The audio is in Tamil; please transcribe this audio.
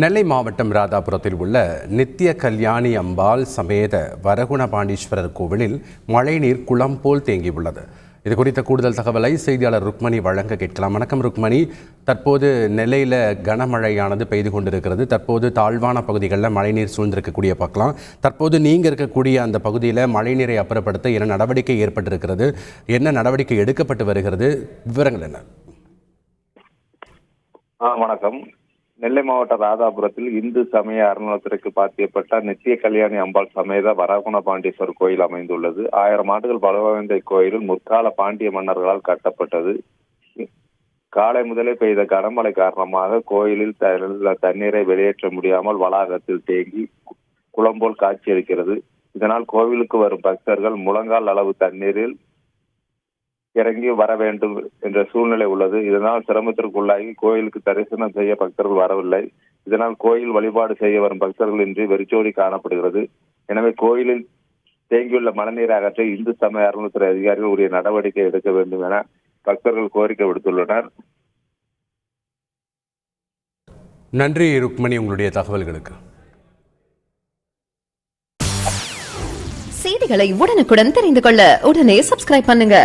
நெல்லை மாவட்டம் ராதாபுரத்தில் உள்ள நித்திய கல்யாணி அம்பாள் சமேத வரகுணபாண்டீஸ்வரர் கோவிலில் மழைநீர் குளம் போல் தேங்கியுள்ளது. இது குறித்த கூடுதல் தகவலை செய்தியாளர் ருக்மணி வழங்க கேட்கலாம். வணக்கம் ருக்மணி. தற்போது நெல்லையில் கனமழையானது பெய்து கொண்டிருக்கிறது. தற்போது தாழ்வான பகுதிகளில் மழைநீர் சூழ்ந்திருக்கக்கூடிய பார்க்கலாம். தற்போது நீங்கள் இருக்கக்கூடிய அந்த பகுதியில் மழைநீரை அப்புறப்படுத்த என்ன நடவடிக்கை ஏற்பட்டிருக்கிறது? என்ன நடவடிக்கை எடுக்கப்பட்டு வருகிறது? விவரங்கள் என்ன? ஆ வணக்கம். நெல்லை மாவட்ட ராதாபுரத்தில் இந்து சமய அறநிலையத்திற்கு பாத்தியப்பட்ட நித்திய கல்யாணி அம்பாள் சமேத வரகுண பாண்டீஸ்வரர் கோயில் அமைந்துள்ளது. ஆயிரம் ஆண்டுகள் பலவாய்ந்த இக்கோயிலில் முற்கால பாண்டிய மன்னர்களால் கட்டப்பட்டது. காலை முதலே பெய்த கனமழை காரணமாக கோயிலில் த- தண்ணீரை வெளியேற்ற முடியாமல் வளாகத்தில் தேங்கி குளம்போல் காட்சியளிக்கிறது. இதனால் கோவிலுக்கு வரும் பக்தர்கள் முழங்கால் அளவு தண்ணீரில் இறங்கி வர வேண்டும் என்ற சூழ்நிலை உள்ளது. இதனால் சிரமத்திற்குள்ளாகி கோயிலுக்கு தரிசனம் செய்ய பக்தர்கள் வரவில்லை. இதனால் கோயில் வழிபாடு செய்ய வரும் பக்தர்கள் இன்றி வெறிச்சோடி காணப்படுகிறது. எனவே கோயிலில் தேங்கியுள்ள மழைநீரை அகற்ற இந்து சமய அறநிலையத்துறை அதிகாரிகள் உரிய நடவடிக்கை எடுக்க வேண்டும் என பக்தர்கள் கோரிக்கை விடுத்துள்ளனர். நன்றி ருக்மணி உங்களுடைய தகவல்களுக்கு. செய்திகளை உடனுக்குடன் தெரிந்து கொள்ள உடனே சப்ஸ்கிரைப் பண்ணுங்க.